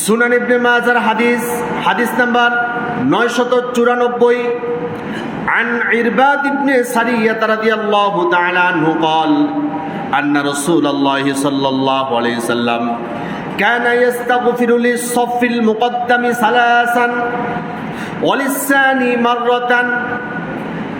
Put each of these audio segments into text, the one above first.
সুনান ইবনে মাজার হাদিস হাদিস নাম্বার নয়শত চুরানব্বই عن عرباد بن سرية رضي الله تعالى عنه قال أن رسول الله صلى الله عليه وسلم كان يستغفر للصف المقدم ثلاثا وللثاني مرة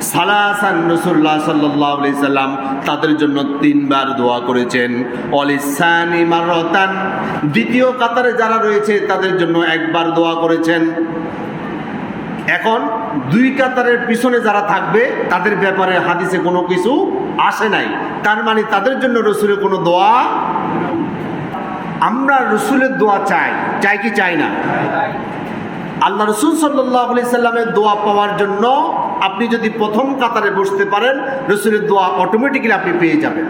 সালাসান রসুল্লাহ সাল্লাহ সাল্লাম তাদের জন্য তিনবার দোয়া করেছেন। অলিসানি মারতান দ্বিতীয় কাতারে যারা রয়েছে তাদের জন্য একবার দোয়া করেছেন। এখন দুই কাতারের পিছনে যারা থাকবে, তাদের ব্যাপারে হাদিসে কোনো কিছু আসে নাই। তার মানে তাদের জন্য রসুলের কোনো দোয়া আমরা রসুলের দোয়া চাই। চাই কি চাই না? আল্লাহ রসুল সাল্লাহ সাল্লামের দোয়া পাওয়ার জন্য আপনি যদি প্রথম কাতারে বসতে পারেন, রসুলের দোয়া অটোমেটিক্যালি আপনি পেয়ে যাবেন।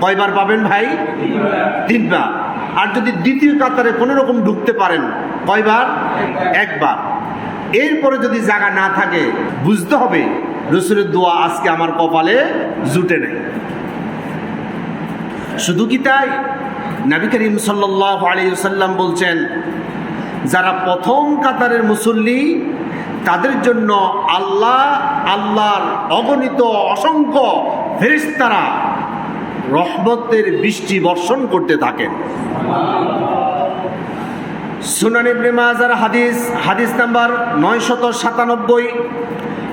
কয়বার পাবেন ভাই? তিনবার। আর যদি দ্বিতীয় কাতারে কোনো রকম ঢুকতে পারেন, কয়বার? একবার। এরপরে যদি জায়গা না থাকে, বুঝতে হবে রসুলের দোয়া আজকে আমার কপালে জুটে নেই। শুধু কি তাই? নবী করিম সাল্লাহ আলিয়াল্লাম বলছেন, যারা প্রথম কাতারের মুসল্লি তাদের জন্য আল্লাহ আল্লাহর অগণিত অসংখ্য ফেরিস্তারা রহমতের বৃষ্টি বর্ষণ করতে থাকেন সুনান ইবনে মাজার হাদিস হাদিস নাম্বার নয়শত সাতানব্বই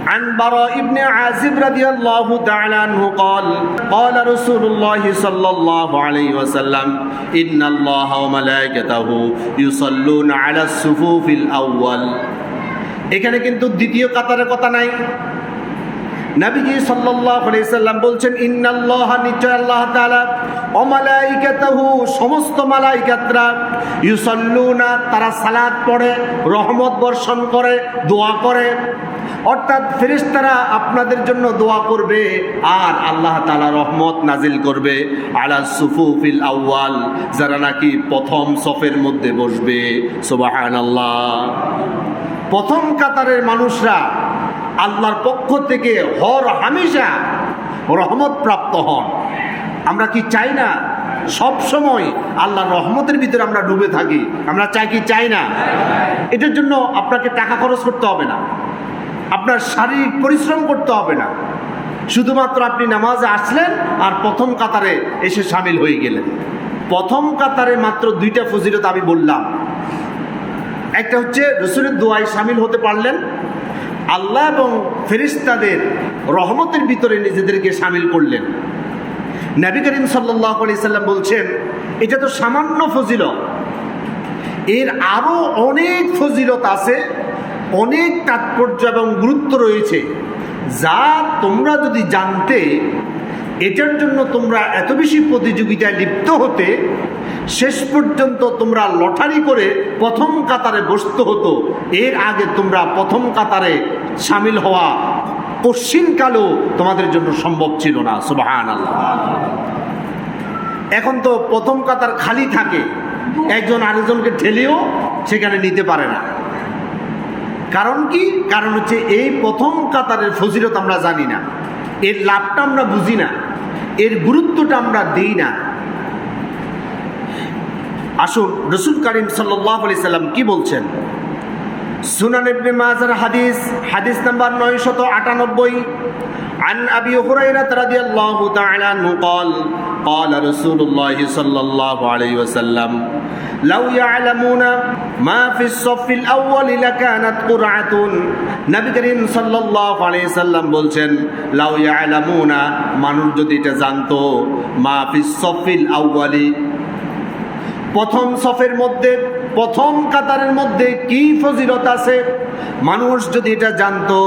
عن براء بن عازب رضي الله تعالى عنه قال قال رسول الله صلى الله عليه وسلم إن الله وملائكته يصلون على الصفوف الأول এখানে কিন্তু দ্বিতীয় কাতারের কথা নাই। নবীজি সাল্লাম বলছেন, ইন্নাল্লাহ নিশ্চয় আল্লাহ তাআলা ও মালাইকাতাহু সমস্ত মালাইকাতরা ইউসাল্লুনা, তারা সালাত পড়ে, রহমত বর্ষণ করে, দোয়া করে। অর্থাৎ ফেরেশতারা আপনাদের জন্য দোয়া করবে আর আল্লাহ তাআলা রহমত নাজিল করবে। আলা সুফুফিল আউয়াল, যারা নাকি প্রথম সফের মধ্যে বসবে। সুবহানাল্লাহ। প্রথম কাতারের মানুষরা আল্লাহর পক্ষ থেকে হর হামেশা রহমত প্রাপ্ত হন। আমরা কি চাই না? সব সময় আল্লাহর রহমতের ভিতরে আমরা ডুবে থাকি। আমরা চাই কি? চাই না। এটার জন্য আপনাকে টাকা খরচ করতে হবে না। আপনার শারীরিক পরিশ্রম করতে হবে না। শুধুমাত্র আপনি নামাজে আসলেন আর প্রথম কাতারে এসে সামিল হয়ে গেলেন। প্রথম কাতারে মাত্র দুইটা ফজিলত আমি বললাম। একটা হচ্ছে রসুলের দোয়ায় সামিল হতে পারলেন। আল্লাহ এবং ফেরিস্তাদের রহমতের ভিতরে নিজেদেরকে সামিল করলেন। নবী করিম সাল্লাহ আলি সাল্লাম বলছেন, এটা তো সামান্য ফজিলত। এর আরও অনেক ফজিলত আছে, অনেক তাৎপর্য এবং গুরুত্ব রয়েছে, যা তোমরা যদি জানতে, এটার জন্য তোমরা এত বেশি প্রতিযোগিতায় লিপ্ত হতে শেষ পর্যন্ত তোমরা লটারি করে প্রথম কাতারে বসতে হতো। এর আগে তোমরা প্রথম কাতারে সামিল হওয়া কশ্চিনকালেও তোমাদের জন্য সম্ভব ছিল না সুবাহান এখন তো প্রথম কাতার খালি থাকে, একজন আরেকজনকে ঠেলেও সেখানে নিতে পারে না। কারণ কি? কারণ হচ্ছে এই প্রথম কাতারের ফজিলত আমরা জানি না। এর লাভটা আমরা বুঝি না। এর গুরুত্বটা আমরা দিই না। আসুন রসুল করিম সাল্লাহ আলি সাল্লাম কি বলছেন সুনান ইবনে মাজার হাদিস হাদিস নাম্বার নয়শত আটানব্বই عن أبي هريرة رضي الله تعالى عنه قال قال رسول الله صلى الله عليه وسلم لو يعلمون ما في الصف الأول لكانت قرعة নবী করিম সাল্লাল্লাহু আলাইহি সাল্লাম বলছেন লাউ ইয়ালামুনা মানুষ যদি এটা জানতো মা ফিস সফিল আউয়ালি প্রথম সফের মধ্যে, প্রথম কাতারের মধ্যে কি ফজিলত আছে? মানুষ যদি এটা জানতো,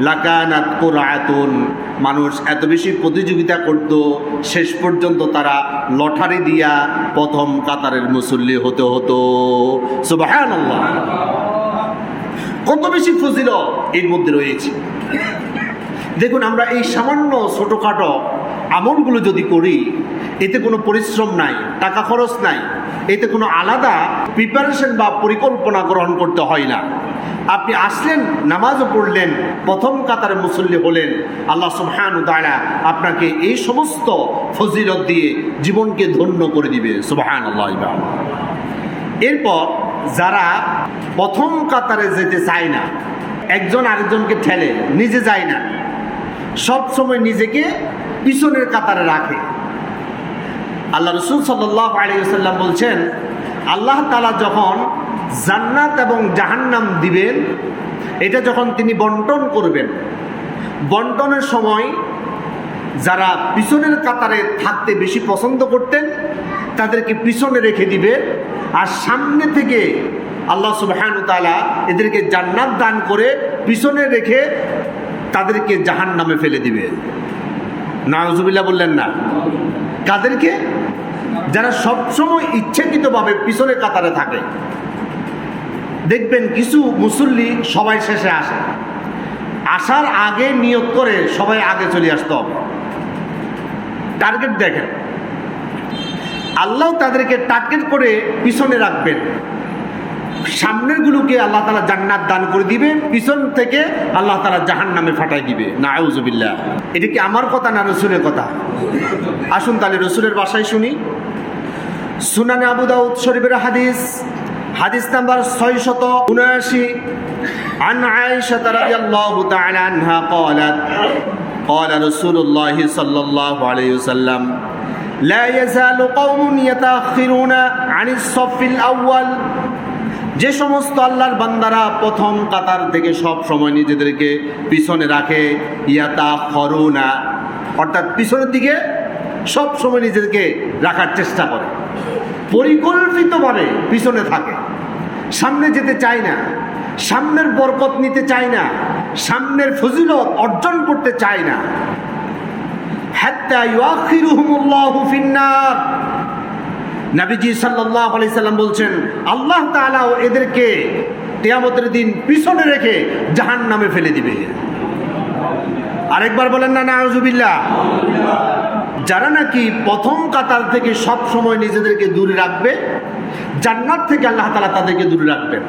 লাকানাত কোরআতুন, মানুষ এত বেশি প্রতিযোগিতা করত, শেষ পর্যন্ত তারা লটারি দিয়া প্রথম কাতারের মুসল্লি হতে হতো। কত বেশি ফজিলত এর মধ্যে রয়েছে। দেখুন, আমরা এই সামান্য ছোটোখাটো আমলগুলো যদি করি এতে কোনো পরিশ্রম নাই, টাকা খরচ নাই, এতে কোনো আলাদা প্রিপারেশন বা পরিকল্পনা গ্রহণ করতে হয় না। আপনি আসলেন, নামাজও পড়লেন, প্রথম কাতারে মুসল্লি হলেন, আল্লাহ সুবহানু তাআলা আপনাকে এই সমস্ত ফজিলত দিয়ে জীবনকে ধন্য করে দিবে সুবহান আল্লাহ এরপর যারা প্রথম কাতারে যেতে চায় না, একজন আরেকজনকে ঠেলে, নিজে যায় না, সব সময় নিজেকে পিছনের কাতারে রাখে। আল্লাহ রসুল সাল্লাহ আলিয়াল্লাম বলছেন, আল্লাহ তালা যখন জান্নাত এবং জাহান্নাম দিবেন, এটা যখন তিনি বন্টন করবেন, বন্টনের সময় যারা পিছনের কাতারে থাকতে বেশি পছন্দ করতেন, তাদেরকে পিছনে রেখে দিবে আর সামনে থেকে আল্লাহ সুবহানু তাআলা এদেরকে জান্নাত দান করে পিছনে রেখে তাদেরকে জাহান নামে ফেলে দিবে। নাউজুবিল্লাহ বললেন না। কাদেরকে? যারা সবসময় ইচ্ছাকৃতভাবে পিছনে কাতারে থাকে। দেখবেন কিছু মুসল্লি সবাই শেষে আসে। আসার আগে নিয়োগ করে সবাই আগে চলে আসতে হবে। টার্গেট দেখেন। আল্লাহ তাদেরকে টার্গেট করে পিছনে রাখবেন। সামনের গুলোকে আল্লাহ তালা জান্নাত দান করে দিবে, পিছন থেকে আল্লাহ তালা জাহান নামে ফাটাই দিবে। না আউজবিল্লা এটা কি আমার কথা না রসুলের কথা? আসুন তাহলে রসুলের বাসায় শুনি। সুনানে আবু দাউদ শরীফের হাদিস হাদিস নাম্বার ছয় শত উনআশি عن عائشة رضي الله تعالى عنها قالت قال رسول الله صلى الله عليه وسلم لا يزال قوم يتأخرون عن الصف الأول যে সমস্ত আল্লাহর বান্দারা প্রথম কাতার থেকে সব সময় নিজেদেরকে পিছনে রাখে ইয়াতা খরুনা অর্থাৎ পিছনের দিকে সব সময় নিজেদেরকে রাখার চেষ্টা করে পরিকল্পিতভাবে পিছনে থাকে। সামনে যেতে চায় না, সামনের বরকত নিতে চায় না, সামনের ফজিলত অর্জন করতে চায় না। নাবিজি সাল্লাল্লাহু আলাইহি সাল্লাম বলছেন, আল্লাহ তাআলা এদেরকে কিয়ামতের দিন পিছনে রেখে জাহান্নামে ফেলে দিবে। আরেকবার বলেন না না, নাউজুবিল্লাহ। যারা নাকি প্রথম কাতার থেকে সব সময় নিজেদেরকে দূরে রাখবে, জান্নাত থেকে আল্লাহ তালা তাদেরকে দূরে রাখবেন।